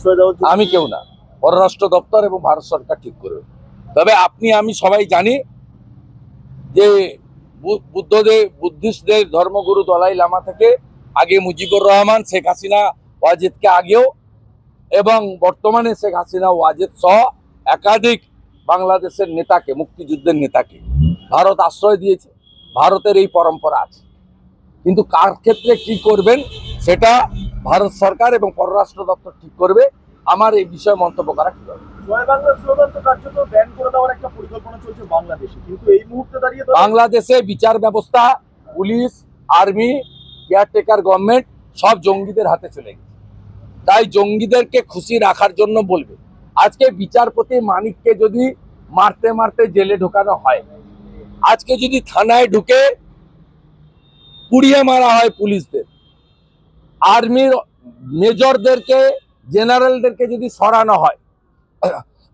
আশ্রয় দেওয়ার আমি কেউ না। পররাষ্ট্র দপ্তর এবং ভারত সরকার ঠিক করবে তবে আপনি, আমি সবাই জানি যে বুদ্ধদেব বুদ্ধিস্টদের ধর্মগুরু দলাই লামা থেকে আগে মুজিবুর রহমান, শেখ হাসিনা, ওয়াজেদকে আগেও এবং বর্তমানে শেখ হাসিনা, ওয়াজেদ সহ একাধিক বাংলাদেশের নেতাকে, মুক্তিযুদ্ধের নেতাকে ভারত আশ্রয় দিয়েছে। ভারতের এই পরম্পরা আছে। কিন্তু কার ক্ষেত্রে কি করবেন সেটা ভারত সরকার এবং পররাষ্ট্র দপ্তর ঠিক করবে। আমার এই বিষয়ে মন্তব্য করা ঠিক হবে। তো বাংলাদেশে। বিচার ব্যবস্থা পুলিশ আর্মি কেয়ারটেকার গভর্নমেন্ট সব জঙ্গিদের হাতে চলে গেছে। তাই জঙ্গিদেরকে খুশি রাখার জন্য বলবে আজকে বিচারপতি মানিককে যদি মারতে মারতে জেলে ঢোকানো হয় আজকে যদি থানায় ঢুকে পুড়িয়ে মারা হয় পুলিশদের আর্মির মেজরদেরকে জেনারেলদেরকে যদি সরানো হয়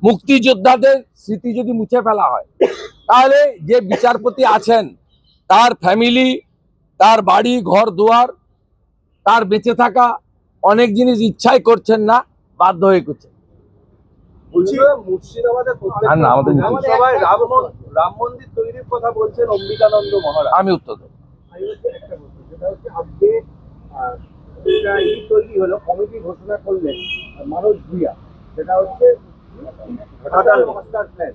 মুক্তিযোদ্ধাদের স্মৃতি যদি মুছে ফেলা হয় তাহলে যে বিচারপতি আছেন তার ফ্যামিলি তার বাড়ি ঘর দুয়ার তার বেঁচে থাকা অনেক জিনিস ইচ্ছাই করছেন না বাধ্য হয়ে করছেন। আমি উত্তর দেবো। একটা ই তৈরি হলো কমিটি ঘোষণা করলেন মানস ভুইয়া। সেটা হচ্ছে ঘাটাল মাস্টার প্ল্যান।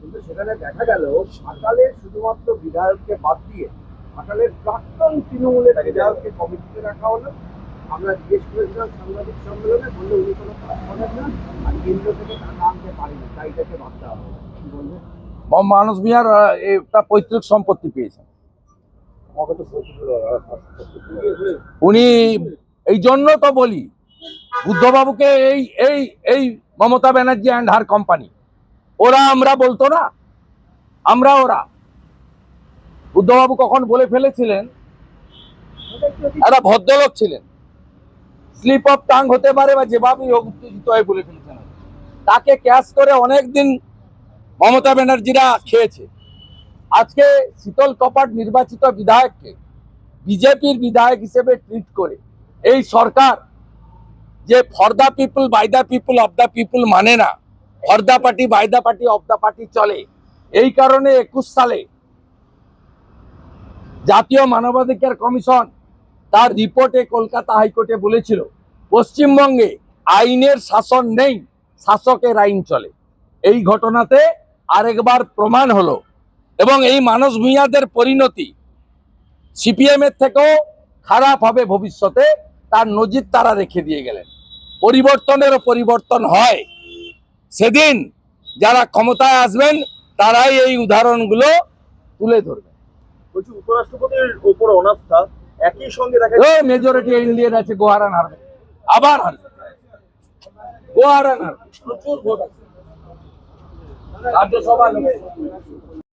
কিন্তু সেখানে দেখা গেল ঘাটালের শুধুমাত্র বিধায়ককে বাদ দিয়ে ঘাটালের প্রাক্তন তৃণমূলের বিধায়ককে কমিটিতে রাখা হলো। আমরা জিজ্ঞেস করেছিলাম সাংবাদিক সম্মেলনে বললে উনি কোনো কাজ করেন না আর কেন্দ্র থেকে টাকা আনতে পারেনি তাই তাকে ভাবতে হবে কি বলবেন ম- মানস বিহার আহ, একটা পৈতৃক সম্পত্তি পেয়েছেন। উনি এই জন্য তো বলি, বুদ্ধবাবুকে এই এই এই Mamata Banerjee and her company ওরা আমরা বলতো না, আমরা ওরা। বুদ্ধবাবু কখন বলে ফেলেছিলেন? একটা ভদ্রলোক ছিলেন। স্লিপ অফ টাং হতে পারে বা যেভাবেই হোক উত্তেজিত হয়ে বলে ফেলেছেন। তাকে ক্যাশ করে অনেক দিন মমতা ব্যানার্জিরা খেয়েছে। আজকে শীতল কপাট নির্বাচিত বিধায়ককে, বিজেপির বিধায়ক হিসেবে ট্রিট করে এই সরকার যে for the people by the people of the people মানে না for the party by the party of the party চলে। এই কারণে একুশ সালে জাতীয় মানবাধিকার কমিশন তার রিপোর্টে কলকাতা হাইকোর্টে বলেছিল, পশ্চিমবঙ্গে আইনের শাসন নেই, শাসকের আইন চলে। এই ঘটনাতে আরেকবার প্রমাণ হলো এবং এই মানস ভূঁইয়াদের পরিণতি সিপিএমের থেকেও খারাপ হবে ভবিষ্যতে। তার নজির তারা রেখে দিয়ে গেলেন। পরিবর্তনেরও পরিবর্তন হয়। সেদিন যারা ক্ষমতায় আসবেন তারাই এই উদাহরণগুলো তুলে ধরবে। উপরাষ্ট্রপতির ওপর অনাস্থা একই সঙ্গে মেজরিটি ইন্ডিয়ান আছে গোহারান হারবে আবার হারবে গোহারান হারবে প্রচুর ভোট আছে। রাজ্যসভা।